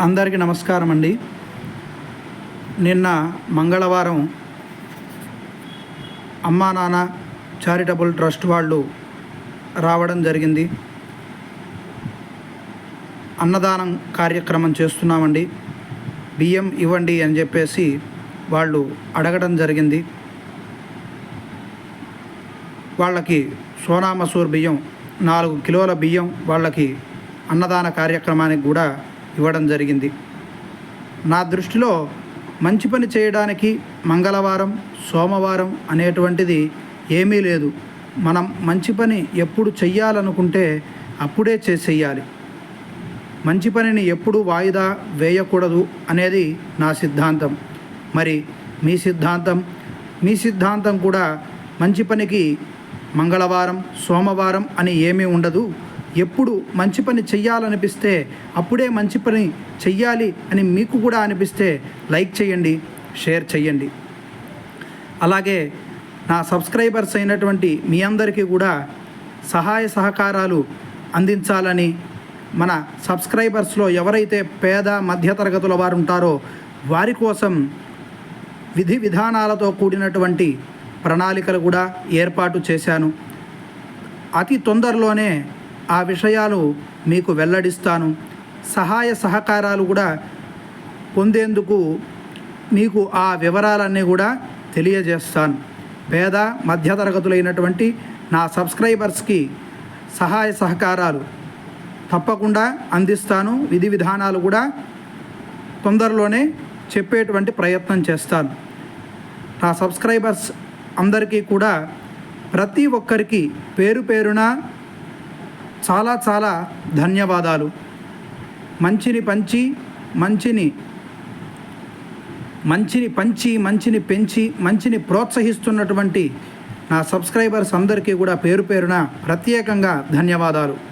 అందరికీ నమస్కారం అండి. నిన్న మంగళవారం అమ్మా నాన్న చారిటబుల్ ట్రస్ట్ వాళ్ళు రావడం జరిగింది. అన్నదానం కార్యక్రమం చేస్తున్నామండి. బియ్యం ఇవ్వండి అని చెప్పేసి వాళ్ళు అడగడం జరిగింది. వాళ్ళకి సోనా మసూర్ బియ్యం నాలుగు కిలోల బియ్యం వాళ్ళకి అన్నదాన కార్యక్రమానికి కూడా ఇవ్వడం జరిగింది. నా దృష్టిలో మంచి పని చేయడానికి మంగళవారం సోమవారం అనేటువంటిది ఏమీ లేదు. మనం మంచి పని ఎప్పుడు చెయ్యాలనుకుంటే అప్పుడే చేసేయాలి మంచి పనిని ఎప్పుడు వాయిదా వేయకూడదు అనేది నా సిద్ధాంతం. మరి మీ సిద్ధాంతం మీ సిద్ధాంతం కూడా మంచి పనికి మంగళవారం సోమవారం అని ఏమీ ఉండదు. ఎప్పుడు మంచి పని చెయ్యాలనిపిస్తే అప్పుడే మంచి పని చెయ్యాలి అని మీకు కూడా అనిపిస్తే లైక్ చేయండి షేర్ చేయండి. అలాగే నా సబ్స్క్రైబర్స్ అయినటువంటి మీ అందరికీ కూడా సహాయ సహకారాలు అందించాలని మన సబ్స్క్రైబర్స్లో ఎవరైతే పేద మధ్యతరగతుల వారు ఉంటారో వారి కోసం విధి విధానాలతో కూడినటువంటి ప్రణాళికలు కూడా ఏర్పాటు చేశాను. అతి తొందరలోనే ఆ విషయాలు మీకు వెల్లడిస్తాను. సహాయ సహకారాలు కూడా పొందేందుకు మీకు ఆ వివరాలన్నీ కూడా తెలియజేస్తాను. పేద మధ్యతరగతులైనటువంటి నా సబ్స్క్రైబర్స్కి సహాయ సహకారాలు తప్పకుండా అందిస్తాను. విధి విధానాలు కూడా తొందరలోనే చెప్పేటువంటి ప్రయత్నం చేస్తాను. నా సబ్స్క్రైబర్స్ అందరికీ కూడా ప్రతి ఒక్కరికి పేరు పేరున చాలా చాలా ధన్యవాదాలు. మంచిని పంచి మంచిని మంచిని పంచి మంచిని పెంచి మంచిని ప్రోత్సహిస్తున్నటువంటి నా సబ్స్క్రైబర్స్ అందరికీ కూడా పేరు పేరున ప్రత్యేకంగా ధన్యవాదాలు.